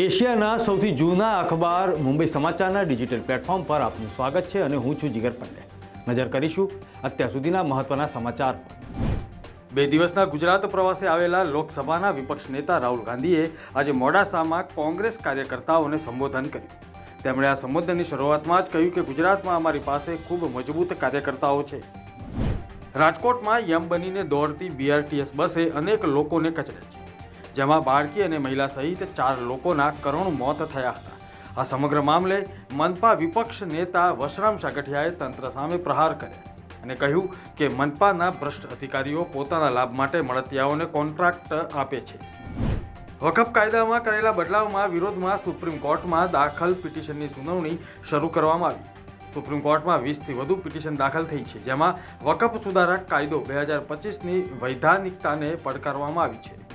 એશિયાના સૌથી જૂના અખબાર મુંબઈ સમાચારના ડિજિટલ પ્લેટફોર્મ પર આપનું સ્વાગત છે અને હું છું જીગર પંડે નજર કરીશું અત્યાર સુધીના મહત્વના સમાચાર બે દિવસના ગુજરાત પ્રવાસે આવેલા લોકસભાના વિપક્ષ નેતા રાહુલ ગાંધીએ આજે મોડાસામાં કોંગ્રેસ કાર્યકર્તાઓને સંબોધન કર્યું. તેમણે આ સંબોધનની શરૂઆતમાં જ કહ્યું કે ગુજરાતમાં અમારી પાસે ખૂબ મજબૂત કાર્યકર્તાઓ છે. રાજકોટમાં યમ બનીને દોડતી બીઆરટીએસ બસે અનેક લોકોને કચડે છે. જેમાં બાળકી અને મહિલા સહિત ચાર લોકોના કરુણ મોત થયા હતા. આ સમગ્ર મામલે મનપા વિપક્ષ નેતા વશરામ સાગઠિયાએ તંત્ર સામે પ્રહાર કર્યા અને કહ્યું કે મનપાના ભ્રષ્ટ અધિકારીઓ પોતાના લાભ માટે મળતિયાઓને કોન્ટ્રાક્ટ આપે છે. વકફ કાયદામાં કરેલા બદલાવમાં વિરોધમાં સુપ્રીમ કોર્ટમાં દાખલ પિટિશનની સુનાવણી શરૂ કરવામાં આવી. સુપ્રીમ કોર્ટમાં વીસથી વધુ પિટિશન દાખલ થઈ છે, જેમાં વકફ સુધારક કાયદો બે હજાર પચીસની વૈધાનિકતાને પડકારવામાં આવી છે.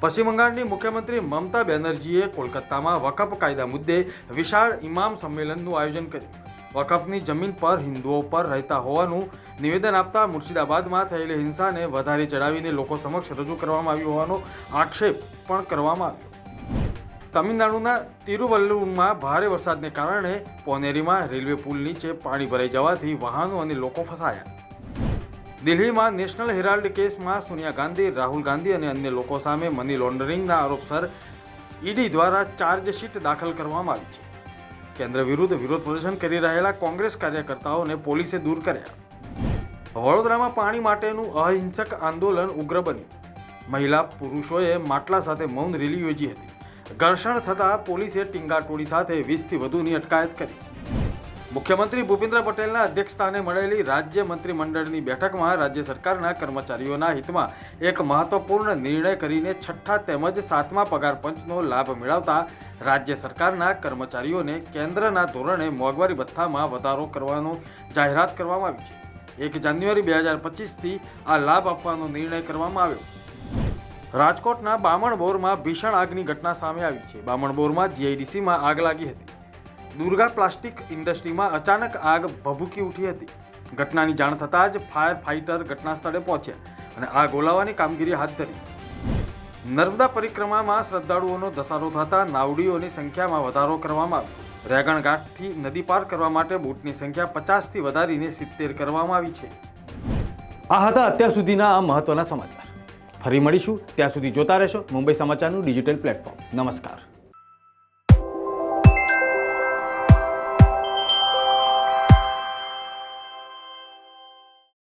પશ્ચિમ બંગાળની મુખ્યમંત્રી મમતા બેનર્જીએ કોલકાતામાં વકફ કાયદા મુદ્દે વિશાળ ઇમામ સંમેલનનું આયોજન કર્યું. વકફની જમીન પર હિન્દુઓ પર રહેતા હોવાનું નિવેદન આપતા મુર્શિદાબાદમાં થયેલી હિંસાને વધારે ચડાવીને લોકો સમક્ષ રજૂ કરવામાં આવ્યો હોવાનો આક્ષેપ પણ કરવામાં આવ્યો. તમિલનાડુના તિરુવલ્લુરમાં ભારે વરસાદને કારણે પોનેરીમાં રેલવે પુલ નીચે પાણી ભરાઈ જવાથી વાહનો અને લોકો ફસાયા. દિલ્હીમાં નેશનલ હેરાલ્ડ કેસમાં સોનિયા ગાંધી, રાહુલ ગાંધી અને અન્ય લોકો સામે મની લોન્ડરિંગના આરોપસર ઈડી દ્વારા ચાર્જશીટ દાખલ કરવામાં આવી છે. કેન્દ્ર વિરુદ્ધ વિરોધ પ્રદર્શન કરી રહેલા કોંગ્રેસ કાર્યકર્તાઓને પોલીસે દૂર કર્યા. વડોદરામાં પાણી માટેનું અહિંસક આંદોલન ઉગ્ર બન્યું. મહિલા પુરુષોએ માટલા સાથે મૌન રેલી યોજી હતી. ઘર્ષણ થતાં પોલીસે ટીંગાટોળી સાથે વીસથી વધુની અટકાયત કરી. મુખ્યમંત્રી ભૂપેન્દ્ર પટેલના અધ્યક્ષસ્થાને મળેલી રાજ્ય મંત્રીમંડળની બેઠકમાં રાજ્ય સરકારના કર્મચારીઓના હિતમાં એક મહત્વપૂર્ણ નિર્ણય કરીને છઠ્ઠા તેમજ સાતમા પગાર પંચનો લાભ મેળવતા રાજ્ય સરકારના કર્મચારીઓને કેન્દ્રના ધોરણે મોંઘવારી ભથ્થામાં વધારો કરવાનો જાહેરાત કરવામાં આવી છે. એક જાન્યુઆરી બે હજાર પચીસથી આ લાભ આપવાનો નિર્ણય કરવામાં આવ્યો. રાજકોટના બામણબોરમાં ભીષણ આગની ઘટના સામે આવી છે. બામણબોરમાં જીઆઈડીસીમાં આગ લાગી હતી. દુર્ગા પ્લાસ્ટિક ઇન્ડસ્ટ્રીમાં અચાનક આગ ભભૂકી ઉઠી હતી. ઘટનાની જાણ થતાં જ ફાયર ફાઇટર ઘટના સ્થળે પહોંચ્યા અને આગ ઓલાવવાની કામગીરી હાથ ધરી. નર્મદા પરિક્રમામાં શ્રદ્ધાળુઓનો ધસારો થતાં નાવડીઓની સંખ્યામાં વધારો કરવામાં આવ્યો. રેગણઘાટથી નદી પાર કરવા માટે બોટની સંખ્યા પચાસથી વધારીને સિત્તેર કરવામાં આવી છે. આ હતા અત્યાર સુધીના આ મહત્વના સમાચાર. ફરી મળીશું. ત્યાં સુધી જોતા રહેશો મુંબઈ સમાચારનું ડિજિટલ પ્લેટફોર્મ. નમસ્કાર.